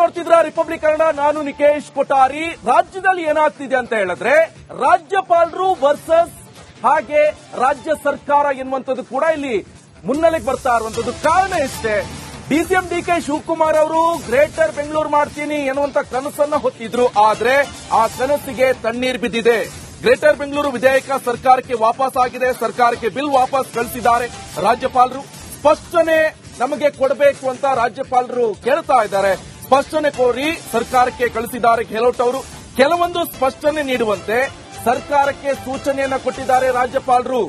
ನೋಡ್ತಿದ್ರ? Republic Kannada, ನಾನು ನಿಕೇಶ್ ಕೊಠಾರಿ. ರಾಜ್ಯದಲ್ಲಿ ಏನಾಗ್ತಿದೆ ಅಂತ ಹೇಳಿದ್ರೆ, ರಾಜ್ಯಪಾಲರು ವರ್ಸಸ್ ಹಾಗೆ ರಾಜ್ಯ ಸರ್ಕಾರ ಎನ್ನುವಂಥದ್ದು ಕೂಡ ಇಲ್ಲಿ ಮುನ್ನೆಲೆಗೆ ಬರ್ತಾ ಇರುವಂತದ್ದು ಕಾರಣ ಇಷ್ಟೇ ಡಿಸಿಎಂ ಡಿ ಕೆ ಶಿವಕುಮಾರ್ ಅವರು ಗ್ರೇಟರ್ ಬೆಂಗಳೂರು ಮಾಡ್ತೀನಿ ಎನ್ನುವಂತ ಕನಸನ್ನ ಹೊತ್ತಿದ್ರು. ಆದ್ರೆ ಆ ಕನಸಿಗೆ ತಣ್ಣೀರ್ ಬಿದ್ದಿದೆ. ಗ್ರೇಟರ್ ಬೆಂಗಳೂರು ವಿಧೇಯಕ ಸರ್ಕಾರಕ್ಕೆ ವಾಪಸ್ ಆಗಿದೆ. ಸರ್ಕಾರಕ್ಕೆ ಬಿಲ್ ವಾಪಸ್ ಕಳಿಸಿದ್ದಾರೆ ರಾಜ್ಯಪಾಲರು. ಸ್ಪಷ್ಟನೆ ನಮಗೆ ಕೊಡಬೇಕು ಅಂತ ರಾಜ್ಯಪಾಲರು ಕೇಳ್ತಾ ಇದ್ದಾರೆ. ಸ್ಪಷ್ಟನೆ ಕೋರಿ ಸರ್ಕಾರಕ್ಕೆ ಕಳಿಸಿದ್ದಾರೆ ಗೆಹ್ಲೋಟ್ ಅವರು. ಕೆಲವೊಂದು ಸ್ಪಷ್ಟನೆ ನೀಡುವಂತೆ ಸರ್ಕಾರಕ್ಕೆ ಸೂಚನೆಯನ್ನ ಕೊಟ್ಟಿದ್ದಾರೆ ರಾಜ್ಯಪಾಲರು.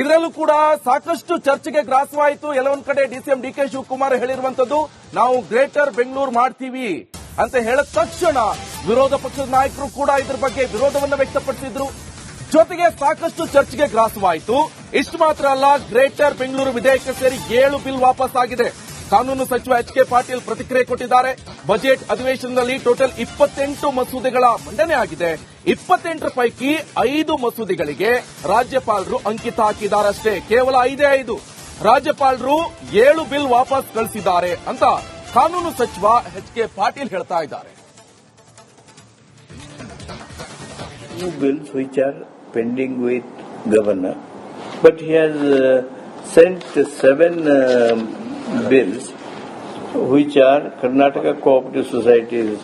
ಇದರಲ್ಲೂ ಕೂಡ ಸಾಕಷ್ಟು ಚರ್ಚೆಗೆ ಗ್ರಾಸವಾಯಿತು. ಎಲ್ಲೊಂದ್ ಕಡೆ ಡಿಸಿಎಂ ಡಿ ಕೆ ಶಿವಕುಮಾರ್ ಹೇಳಿರುವಂತದ್ದು, ನಾವು ಗ್ರೇಟರ್ ಬೆಂಗಳೂರು ಮಾಡ್ತೀವಿ ಅಂತ ಹೇಳಿದ ತಕ್ಷಣ ವಿರೋಧ ಪಕ್ಷದ ನಾಯಕರು ಕೂಡ ಇದ್ರ ಬಗ್ಗೆ ವಿರೋಧವನ್ನು ವ್ಯಕ್ತಪಡಿಸಿದ್ರು. ಜೊತೆಗೆ ಸಾಕಷ್ಟು ಚರ್ಚೆಗೆ ಗ್ರಾಸವಾಯಿತು. ಇಷ್ಟು ಮಾತ್ರ ಅಲ್ಲ, ಗ್ರೇಟರ್ ಬೆಂಗಳೂರು ವಿಧೇಯಕ ಸೇರಿ ಏಳು ಬಿಲ್ ವಾಪಸ್ ಆಗಿದೆ ಕಾನೂನು ಸಚಿವ ಎಚ್ ಕೆ ಪಾಟೀಲ್ ಪ್ರತಿಕ್ರಿಯೆ ಕೊಟ್ಟಿದ್ದಾರೆ. ಬಜೆಟ್ ಅಧಿವೇಶನದಲ್ಲಿ ಟೋಟಲ್ ಇಪ್ಪತ್ತೆಂಟು ಮಸೂದೆಗಳ ಮಂಡನೆ ಆಗಿದೆ. ಇಪ್ಪತ್ತೆಂಟು ಪೈಕಿ ಐದು ಮಸೂದೆಗಳಿಗೆ ರಾಜ್ಯಪಾಲರು ಅಂಕಿತ ಹಾಕಿದ್ದಾರಷ್ಟೇ. ಕೇವಲ ಐದೇ ಐದು. ರಾಜ್ಯಪಾಲರು ಏಳು ಬಿಲ್ ವಾಪಸ್ ಕಳಿಸಿದ್ದಾರೆ ಅಂತ ಕಾನೂನು ಸಚಿವ ಎಚ್ ಕೆ ಪಾಟೀಲ್ ಹೇಳ್ತಾ ಇದ್ದಾರೆ. Few bills which are pending with governor, but he has uh, sent seven um bills which are Karnataka Cooperative Society's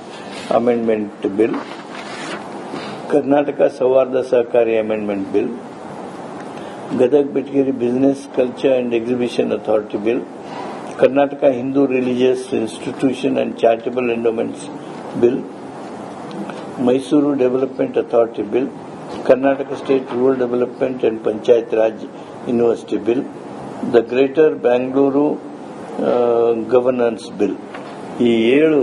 Amendment Bill, Karnataka Savarda Sahakari Amendment Bill, Gadag Betgiri Business Culture and Exhibition Authority Bill, Karnataka Hindu Religious Institution and Charitable Endowments Bill, Mysuru Development Authority Bill, Karnataka State Rural Development and Panchayat Raj University Bill, the Greater Bangalore uh, bill ಈ ಏಳು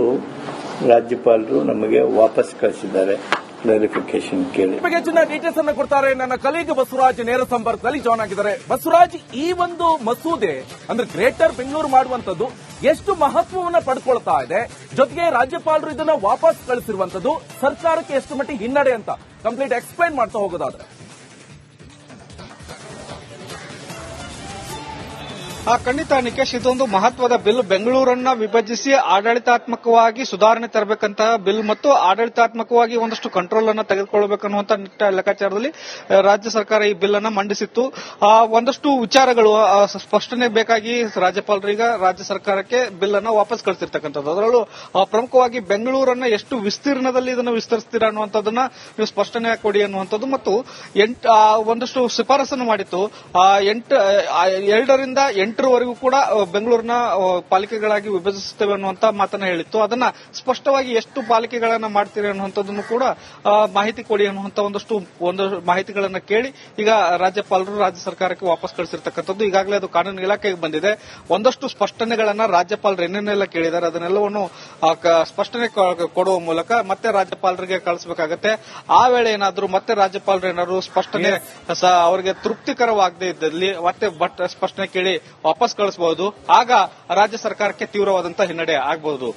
ರಾಜ್ಯಪಾಲರು ನಮಗೆ ವಾಪಸ್ ಕಳಿಸಿದ್ದಾರೆ. Clarification ಕೇಳಿ. ನಿಮಗೆ ಹೆಚ್ಚಿನ details ಅನ್ನು ಕೊಡ್ತಾರೆ ನನ್ನ ಕಲೀಗ್ ಬಸವರಾಜ್ ನೇರ ಸಂಪರ್ಕದಲ್ಲಿ ಜಾಯ್ನ್ ಆಗಿದ್ದಾರೆ. ಬಸವರಾಜ್ ಈ ಒಂದು ಮಸೂದೆ ಅಂದ್ರೆ ಗ್ರೇಟರ್ ಬೆಂಗಳೂರು ಮಾಡುವಂತದ್ದು ಎಷ್ಟು ಮಹತ್ವವನ್ನ ಪಡ್ಕೊಳ್ತಾ ಇದೆ? ಜೊತೆಗೆ ರಾಜ್ಯಪಾಲರು ಇದನ್ನ ವಾಪಸ್ ಕಳಿಸಿರುವಂತದ್ದು ಸರ್ಕಾರಕ್ಕೆ ಎಷ್ಟು ಮಟ್ಟಿಗೆ ಹಿನ್ನಡೆ ಅಂತ ಕಂಪ್ಲೀಟ್ ಎಕ್ಸ್ಪ್ಲೈನ್ ಮಾಡ್ತಾ ಹೋಗೋದಾದ್ರೆ. ಖಂಡಿತ ನಿಕೇಶ್ ಇದೊಂದು ಮಹತ್ವದ ಬಿಲ್. ಬೆಂಗಳೂರನ್ನ ವಿಭಜಿಸಿ ಆಡಳಿತಾತ್ಮಕವಾಗಿ ಸುಧಾರಣೆ ತರಬೇಕಂತಹ ಬಿಲ್ ಮತ್ತು ಆಡಳಿತಾತ್ಮಕವಾಗಿ ಒಂದಷ್ಟು ಕಂಟ್ರೋಲ್ ಅನ್ನ ತೆಗೆದುಕೊಳ್ಳಬೇಕನ್ನುವಂತ ನಿಟ್ಟ ಲೆಕ್ಕಾಚಾರದಲ್ಲಿ ರಾಜ್ಯ ಸರ್ಕಾರ ಈ ಬಿಲ್ ಅನ್ನ ಮಂಡಿಸಿತ್ತು. ಆ, ಒಂದಷ್ಟು ವಿಚಾರಗಳು ಆ, ಸ್ಪಷ್ಟನೆ ಬೇಕಾಗಿ ರಾಜ್ಯಪಾಲರೀಗ ರಾಜ್ಯ ಸರ್ಕಾರಕ್ಕೆ ಬಿಲ್ ಅನ್ನ ವಾಪಸ್ ಕಳಿಸಿರ್ತಕ್ಕಂಥದ್ದು. ಅದರಲ್ಲೂ ಆ, ಪ್ರಮುಖವಾಗಿ ಬೆಂಗಳೂರನ್ನ ಎಷ್ಟು ವಿಸ್ತೀರ್ಣದಲ್ಲಿ ಇದನ್ನು ವಿಸ್ತರಿಸ್ತೀರಾ ಅನ್ನುವಂಥದ್ದನ್ನ ನೀವು ಸ್ಪಷ್ಟನೆ ಕೊಡಿ ಅನ್ನುವಂಥದ್ದು ಮತ್ತು ಎಂಟ್ ಒಂದಷ್ಟು ಶಿಫಾರಸನ್ನು ಮಾಡಿತ್ತು. ಎರಡರಿಂದ ಎಂಟು ಎರಡರಿಂದ ಕೂಡ ಬೆಂಗಳೂರಿನ ಪಾಲಿಕೆಗಳಾಗಿ ವಿಭಜಿಸುತ್ತೇವೆ ಅನ್ನುವಂತ ಮಾತನ್ನ ಹೇಳಿತ್ತು. ಅದನ್ನ ಸ್ಪಷ್ಟವಾಗಿ ಎಷ್ಟು ಪಾಲಿಕೆಗಳನ್ನ ಮಾಡ್ತೀರಿ ಅನ್ನುವಂಥದ್ದನ್ನು ಕೂಡ ಮಾಹಿತಿ ಕೊಡಿ ಅನ್ನುವಂತ ಒಂದಷ್ಟು ಒಂದು ಮಾಹಿತಿಗಳನ್ನ ಕೇಳಿ ಈಗ ರಾಜ್ಯಪಾಲರು ರಾಜ್ಯ ಸರ್ಕಾರಕ್ಕೆ ವಾಪಸ್ ಕಳಿಸಿರ್ತಕ್ಕಂಥದ್ದು. ಈಗಾಗಲೇ ಅದು ಕಾನೂನು ಇಲಾಖೆಗೆ ಬಂದಿದೆ. ಒಂದಷ್ಟು ಸ್ಪಷ್ಟನೆಗಳನ್ನ ರಾಜ್ಯಪಾಲರು ಏನೇನೆಲ್ಲ ಕೇಳಿದ್ದಾರೆ ಅದನ್ನೆಲ್ಲವನ್ನು ಸ್ಪಷ್ಟನೆ ಕೊಡುವ ಮೂಲಕ ಮತ್ತೆ ರಾಜ್ಯಪಾಲರಿಗೆ ಕಳಿಸಬೇಕಾಗತ್ತೆ. ಆ ವೇಳೆ ಏನಾದರೂ ಮತ್ತೆ ರಾಜ್ಯಪಾಲರು ಏನಾದರೂ ಸ್ಪಷ್ಟನೆ ಅವರಿಗೆ ತೃಪ್ತಿಕರವಾಗದೇ ಇದ್ದಲ್ಲಿ ಮತ್ತೆ ಬಟ್ ಸ್ಪಷ್ಟನೆ ಕೇಳಿ ವಾಪಸ್ ಕಳಿಸಬಹುದು ಆಗ ರಾಜ್ಯ ಸರ್ಕಾರಕ್ಕೆ ತೀವ್ರವಾದಂತಹ ಹಿನ್ನಡೆ ಆಗಬಹುದು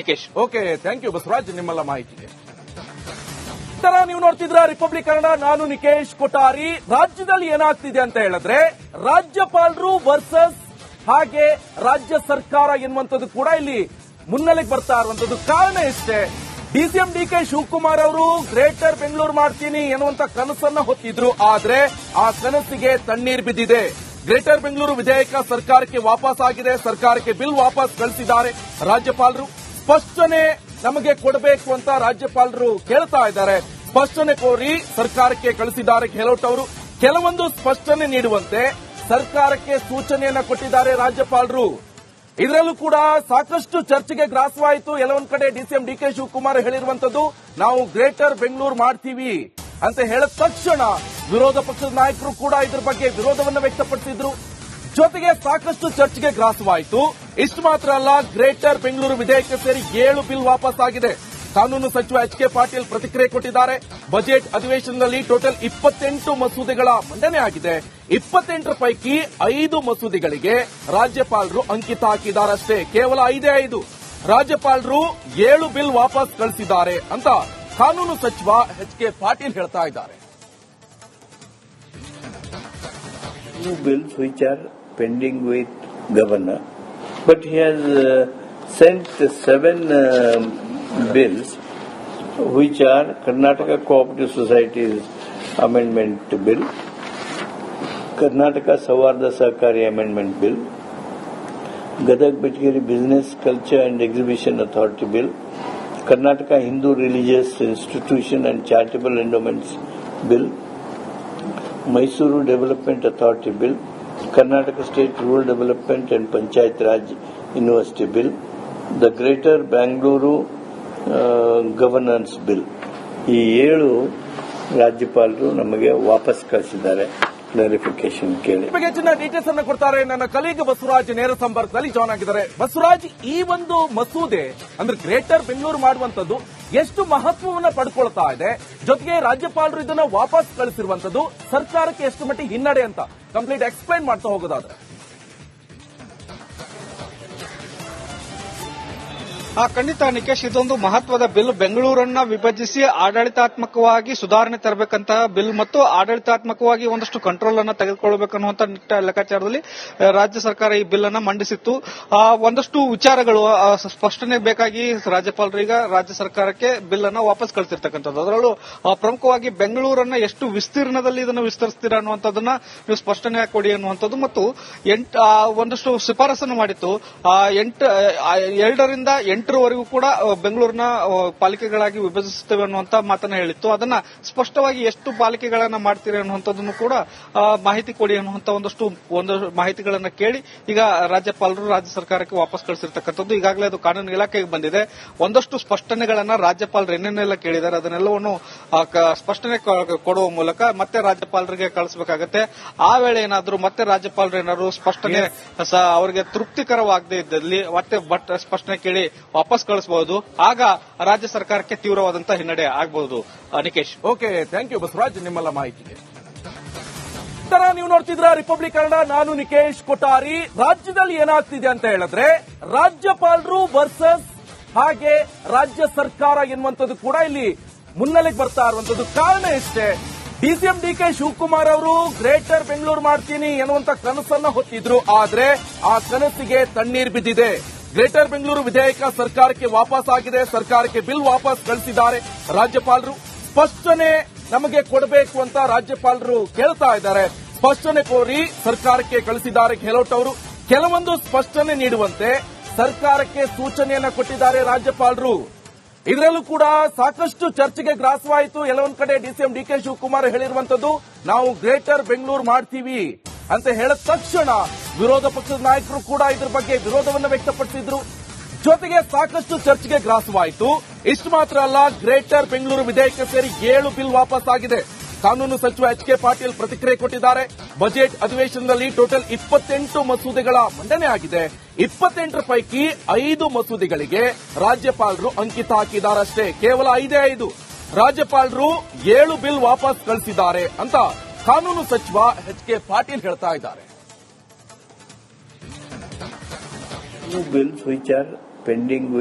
Nikesh. Okay thank you Basavaraj, ನಿಮ್ಮೆಲ್ಲ ಮಾಹಿತಿಗೆ ತರ ನೀವು ನೋಡ್ತಿದ್ರ ರಿಪಬ್ಲಿಕ್ ಕನ್ನಡ ನಾನು ನಿಕೇಶ್ ಕೊಠಾರಿ. ರಾಜ್ಯದಲ್ಲಿ ಏನಾಗ್ತಿದೆ ಅಂತ ಹೇಳಿದ್ರೆ, ರಾಜ್ಯಪಾಲರು ವರ್ಸಸ್ ಹಾಗೆ ರಾಜ್ಯ ಸರ್ಕಾರ ಎನ್ನುವಂಥದ್ದು ಕೂಡ ಇಲ್ಲಿ ಮುನ್ನೆಲೆಗೆ ಬರ್ತಾ ಇರುವಂತದ್ದು ಕಾರಣ ಇಷ್ಟೇ. ಡಿಸಿಎಂ ಡಿ ಕೆ ಶಿವಕುಮಾರ್ ಅವರು ಗ್ರೇಟರ್ ಬೆಂಗಳೂರು ಮಾಡ್ತೀನಿ ಎನ್ನುವಂತ ಕನಸನ್ನ ಹೊತ್ತಿದ್ರು. ಆದ್ರೆ ಆ ಕನಸಿಗೆ ತಣ್ಣೀರ್ ಬಿದ್ದಿದೆ. ಗ್ರೇಟರ್ ಬೆಂಗಳೂರು ವಿಧೇಯಕ ಸರ್ಕಾರಕ್ಕೆ ವಾಪಸ್ ಆಗಿದೆ ಸರ್ಕಾರಕ್ಕೆ ಬಿಲ್ ವಾಪಸ್ ಕಳಿಸಿದ್ದಾರೆ. ರಾಜ್ಯಪಾಲರು, ಸ್ಪಷ್ಟನೆ ನಮಗೆ ಕೊಡಬೇಕು ಅಂತ ರಾಜ್ಯಪಾಲರು ಕೇಳ್ತಾ ಇದ್ದಾರೆ. ಸ್ಪಷ್ಟನೆ ಕೋರಿ ಸರ್ಕಾರಕ್ಕೆ ಕಳಿಸಿದ್ದಾರೆ ಗೆಹ್ಲೋಟ್ ಅವರು. ಕೆಲವೊಂದು ಸ್ಪಷ್ಟನೆ ನೀಡುವಂತೆ ಸರ್ಕಾರಕ್ಕೆ ಸೂಚನೆಯನ್ನ ಕೊಟ್ಟಿದ್ದಾರೆ ರಾಜ್ಯಪಾಲರು. ಇದರಲ್ಲೂ ಕೂಡ ಸಾಕಷ್ಟು ಚರ್ಚೆಗೆ ಗ್ರಾಸವಾಯಿತು. ಎಲ್ಲೊಂದ್ ಕಡೆ ಡಿಸಿಎಂ ಡಿ ಕೆ ಶಿವಕುಮಾರ್ ಹೇಳಿರುವಂತದ್ದು ನಾವು ಗ್ರೇಟರ್ ಬೆಂಗಳೂರು ಮಾಡ್ತೀವಿ ಅಂತ ಹೇಳಿದ ತಕ್ಷಣ ವಿರೋಧ ಪಕ್ಷದ ನಾಯಕರು ಕೂಡ ಇದ್ರ ಬಗ್ಗೆ ವಿರೋಧವನ್ನು ವ್ಯಕ್ತಪಡಿಸಿದ್ರು. ಜೊತೆಗೆ ಸಾಕಷ್ಟು ಚರ್ಚೆಗೆ ಗ್ರಾಸವಾಯಿತು. ಇಷ್ಟು ಮಾತ್ರ ಅಲ್ಲ, ಗ್ರೇಟರ್ ಬೆಂಗಳೂರು ವಿಧೇಯಕ ಸೇರಿ ಏಳು ಬಿಲ್ ವಾಪಸ್ ಆಗಿದೆ. ಕಾನೂನು ಸಚಿವ ಎಚ್ ಕೆ ಪಾಟೀಲ್ ಪ್ರತಿಕ್ರಿಯೆ ಕೊಟ್ಟಿದ್ದಾರೆ. ಬಜೆಟ್ ಅಧಿವೇಶನದಲ್ಲಿ ಟೋಟಲ್ ಇಪ್ಪತ್ತೆಂಟು ಮಸೂದೆಗಳ ಮಂಡನೆ ಆಗಿದೆ. ಇಪ್ಪತ್ತೆಂಟರ ಪೈಕಿ ಐದು ಮಸೂದೆಗಳಿಗೆ ರಾಜ್ಯಪಾಲರು ಅಂಕಿತ ಹಾಕಿದ್ದಾರಷ್ಟೇ. ಕೇವಲ ಐದೇ ಐದು. ರಾಜ್ಯಪಾಲರು ಏಳು ಬಿಲ್ ವಾಪಸ್ ಕಳಿಸಿದ್ದಾರೆ ಅಂತ ಕಾನೂನು ಸಚಿವ ಎಚ್ ಕೆ ಪಾಟೀಲ್ ಹೇಳ್ತಾ ಇದ್ದಾರೆ. Few bills which are pending with governor, but he has uh, sent seven um, bills which are Karnataka Cooperative Societies Amendment Bill, Karnataka Savarda Sahakari Amendment Bill, Gadag Betgiri Business Culture and Exhibition Authority Bill, Karnataka Hindu Religious Institution and Charitable Endowments Bill, Mysuru development authority bill, Karnataka state rural development and panchayat raj university bill, the greater Bangalore governance bill. ಈ ಏಳು ರಾಜ್ಯಪಾಲರು ನಮಗೆ ವಾಪಸ್ ಕಳಿಸಿದ್ದಾರೆ. Clarification ಕೇಳಿ. ನಿಮಗೆ ಹೆಚ್ಚಿನ ಕೊಡ್ತಾರೆ ನನ್ನ ಕಲೀಗ ಬಸವರಾಜ್ ನೇರ ಸಂಪರ್ಕದಲ್ಲಿ ಜಾಯ್ನ್ ಆಗಿದ್ದಾರೆ. ಬಸವರಾಜ್, ಈ ಒಂದು ಮಸೂದೆ ಅಂದ್ರೆ ಗ್ರೇಟರ್ ಬೆಂಗಳೂರು ಮಾಡುವಂತದ್ದು ಎಷ್ಟು ಮಹತ್ವವನ್ನ ಪಡ್ಕೊಳ್ತಾ ಇದೆ? ಜೊತೆಗೆ ರಾಜ್ಯಪಾಲರು ಇದನ್ನ ವಾಪಸ್ ಕಳಿಸಿರುವಂತದ್ದು ಸರ್ಕಾರಕ್ಕೆ ಎಷ್ಟು ಮಟ್ಟಿಗೆ ಹಿನ್ನಡೆ ಅಂತ ಕಂಪ್ಲೀಟ್ ಎಕ್ಸ್ಪ್ಲೈನ್ ಮಾಡ್ತಾ ಹೋಗೋದಾದ್ರೆ. ಖಂಡಿತ ನಿಕೇಶ್, ಇದೊಂದು ಮಹತ್ವದ ಬಿಲ್. ಬೆಂಗಳೂರನ್ನ ವಿಭಜಿಸಿ ಆಡಳಿತಾತ್ಮಕವಾಗಿ ಸುಧಾರಣೆ ತರಬೇಕಂತ ಬಿಲ್ ಮತ್ತು ಆಡಳಿತಾತ್ಮಕವಾಗಿ ಒಂದಷ್ಟು ಕಂಟ್ರೋಲ್ ಅನ್ನ ತೆಗೆದುಕೊಳ್ಳಬೇಕನ್ನುವಂತ ನಿಟ್ಟ ಲೆಕ್ಕಾಚಾರದಲ್ಲಿ ರಾಜ್ಯ ಸರ್ಕಾರ ಈ ಬಿಲ್ ಅನ್ನ ಮಂಡಿಸಿತ್ತು. ಒಂದಷ್ಟು ವಿಚಾರಗಳು ಸ್ಪಷ್ಟನೆ ಬೇಕಾಗಿ ರಾಜ್ಯಪಾಲರೀಗ ರಾಜ್ಯ ಸರ್ಕಾರಕ್ಕೆ ಬಿಲ್ ಅನ್ನ ವಾಪಸ್ ಕಳಿಸಿರ್ತಕ್ಕಂಥದ್ದು. ಅದರಲ್ಲೂ ಪ್ರಮುಖವಾಗಿ ಬೆಂಗಳೂರನ್ನ ಎಷ್ಟು ವಿಸ್ತೀರ್ಣದಲ್ಲಿ ಇದನ್ನು ವಿಸ್ತರಿಸ್ತೀರಾ ಅನ್ನುವಂಥದ್ದನ್ನ ನೀವು ಸ್ಪಷ್ಟನೆ ಕೊಡಿ ಅನ್ನುವಂಥದ್ದು ಮತ್ತು ಎಂಟು ಒಂದಷ್ಟು ಶಿಫಾರಸನ್ನು ಮಾಡಿತ್ತು. ಎಂಟು ಎರಡರಿಂದ ಎಂಟರವರೆಗೂ ಕೂಡ ಬೆಂಗಳೂರಿನ ಪಾಲಿಕೆಗಳಾಗಿ ವಿಭಜಿಸುತ್ತೇವೆ ಅನ್ನುವಂತ ಮಾತನ್ನ ಹೇಳಿತ್ತು. ಅದನ್ನ ಸ್ಪಷ್ಟವಾಗಿ ಎಷ್ಟು ಪಾಲಿಕೆಗಳನ್ನ ಮಾಡ್ತೀರಿ ಅನ್ನುವಂಥದ್ದನ್ನು ಕೂಡ ಮಾಹಿತಿ ಕೊಡಿ ಅನ್ನುವಂತ ಒಂದಷ್ಟು ಒಂದು ಮಾಹಿತಿಗಳನ್ನ ಕೇಳಿ ಈಗ ರಾಜ್ಯಪಾಲರು ರಾಜ್ಯ ಸರ್ಕಾರಕ್ಕೆ ವಾಪಸ್ ಕಳಿಸಿರ್ತಕ್ಕಂಥದ್ದು ಈಗಾಗಲೇ ಅದು ಕಾನೂನು ಇಲಾಖೆಗೆ ಬಂದಿದೆ. ಒಂದಷ್ಟು ಸ್ಪಷ್ಟನೆಗಳನ್ನ ರಾಜ್ಯಪಾಲರು ಏನೇನೆಲ್ಲ ಕೇಳಿದ್ದಾರೆ ಅದನ್ನೆಲ್ಲವನ್ನು ಸ್ಪಷ್ಟನೆ ಕೊಡುವ ಮೂಲಕ ಮತ್ತೆ ರಾಜ್ಯಪಾಲರಿಗೆ ಕಳಿಸಬೇಕಾಗತ್ತೆ. ಆ ವೇಳೆ ಏನಾದರೂ ಮತ್ತೆ ರಾಜ್ಯಪಾಲರು ಏನಾದರೂ ಸ್ಪಷ್ಟನೆ ಅವರಿಗೆ ತೃಪ್ತಿಕರವಾಗದೇ ಇದ್ದಲ್ಲಿ ಮತ್ತೆ ಬಟ್ ಸ್ಪಷ್ಟನೆ ಕೇಳಿ ವಾಪಸ್ ಕಳಿಸಬಹುದು ಆಗ ರಾಜ್ಯ ಸರ್ಕಾರಕ್ಕೆ ತೀವ್ರವಾದಂತಹ ಹಿನ್ನಡೆ ಆಗಬಹುದು Nikesh. Okay thank you Basavaraj, ನಿಮ್ಮೆಲ್ಲ ಮಾಹಿತಿಗೆ ನಂತರ ನೀವು ನೋಡ್ತಿದ್ರ ರಿಪಬ್ಲಿಕ್ ಕನ್ನಡ, ನಾನು ನಿಕೇಶ್ ಕೊಠಾರಿ. ರಾಜ್ಯದಲ್ಲಿ ಏನಾಗ್ತಿದೆ ಅಂತ ಹೇಳಿದ್ರೆ, ರಾಜ್ಯಪಾಲರು ವರ್ಸಸ್ ಹಾಗೆ ರಾಜ್ಯ ಸರ್ಕಾರ ಎನ್ನುವಂಥದ್ದು ಕೂಡ ಇಲ್ಲಿ ಮುನ್ನೆಲೆಗೆ ಬರ್ತಾ ಇರುವಂತದ್ದು ಕಾರಣ ಇಷ್ಟೇ ಡಿಸಿಎಂ ಡಿ ಕೆ ಶಿವಕುಮಾರ್ ಅವರು ಗ್ರೇಟರ್ ಬೆಂಗಳೂರು ಮಾಡ್ತೀನಿ ಎನ್ನುವಂತ ಕನಸನ್ನ ಹೊತ್ತಿದ್ರು. ಆದ್ರೆ ಆ ಕನಸಿಗೆ ತಣ್ಣೀರ್ ಬಿದ್ದಿದೆ. ಗ್ರೇಟರ್ ಬೆಂಗಳೂರು ವಿಧೇಯಕ ಸರ್ಕಾರಕ್ಕೆ ವಾಪಸ್ ಆಗಿದೆ, ಸರ್ಕಾರಕ್ಕೆ ಬಿಲ್ ವಾಪಸ್ ಕಳಿಸಿದ್ದಾರೆ. ರಾಜ್ಯಪಾಲರು ಸ್ಪಷ್ಟನೆ ನಮಗೆ ಕೊಡಬೇಕು ಅಂತ ರಾಜ್ಯಪಾಲರು ಕೇಳ್ತಾ ಇದ್ದಾರೆ. ಸ್ಪಷ್ಟನೆ ಕೋರಿ ಸರ್ಕಾರಕ್ಕೆ ಕಳಿಸಿದ್ದಾರೆ ಗೆಹ್ಲೋಟ್ ಅವರು. ಕೆಲವೊಂದು ಸ್ಪಷ್ಟನೆ ನೀಡುವಂತೆ ಸರ್ಕಾರಕ್ಕೆ ಸೂಚನೆಯನ್ನ ಕೊಟ್ಟಿದ್ದಾರೆ ರಾಜ್ಯಪಾಲರು. ಇದರಲ್ಲೂ ಕೂಡ ಸಾಕಷ್ಟು ಚರ್ಚೆಗೆ ಗ್ರಾಸವಾಯಿತು. ಎಲ್ಲೊಂದ್ ಕಡೆ ಡಿಸಿಎಂ ಡಿ ಕೆ ಶಿವಕುಮಾರ್ ಹೇಳಿರುವಂತದ್ದು ನಾವು ಗ್ರೇಟರ್ ಬೆಂಗಳೂರು ಮಾಡ್ತೀವಿ. ಅಂತ ಹೇಳಿದ ತಕ್ಷಣ ವಿರೋಧ ಪಕ್ಷದ ನಾಯಕರು ಕೂಡ ಇದ್ರ ಬಗ್ಗೆ ವಿರೋಧವನ್ನು ವ್ಯಕ್ತಪಡಿಸಿದ್ರು. ಜೊತೆಗೆ ಸಾಕಷ್ಟು ಚರ್ಚೆಗೆ ಗ್ರಾಸವಾಯಿತು. ಇಷ್ಟು ಮಾತ್ರ ಅಲ್ಲ, ಗ್ರೇಟರ್ ಬೆಂಗಳೂರು ವಿಧೇಯಕ ಸೇರಿ ಏಳು ಬಿಲ್ ವಾಪಸ್ ಆಗಿದೆ. ಕಾನೂನು ಸಚಿವ ಎಚ್ ಕೆ ಪಾಟೀಲ್ ಪ್ರತಿಕ್ರಿಯೆ ಕೊಟ್ಟಿದ್ದಾರೆ. ಬಜೆಟ್ ಅಧಿವೇಶನದಲ್ಲಿ ಟೋಟಲ್ ಇಪ್ಪತ್ತೆಂಟು ಮಸೂದೆಗಳ ಮಂಡನೆ ಆಗಿದೆ. ಇಪ್ಪತ್ತೆಂಟರ ಪೈಕಿ ಐದು ಮಸೂದೆಗಳಿಗೆ ರಾಜ್ಯಪಾಲರು ಅಂಕಿತ ಹಾಕಿದ್ದಾರಷ್ಟೇ. ಕೇವಲ ಐದೇ ಐದು. ರಾಜ್ಯಪಾಲರು ಏಳು ಬಿಲ್ ವಾಪಸ್ ಕಳಿಸಿದ್ದಾರೆ ಅಂತ ಕಾನೂನು ಸಚಿವ ಎಚ್ ಕೆ ಪಾಟೀಲ್ ಹೇಳ್ತಾ ಇದ್ದಾರೆ bills which are pending with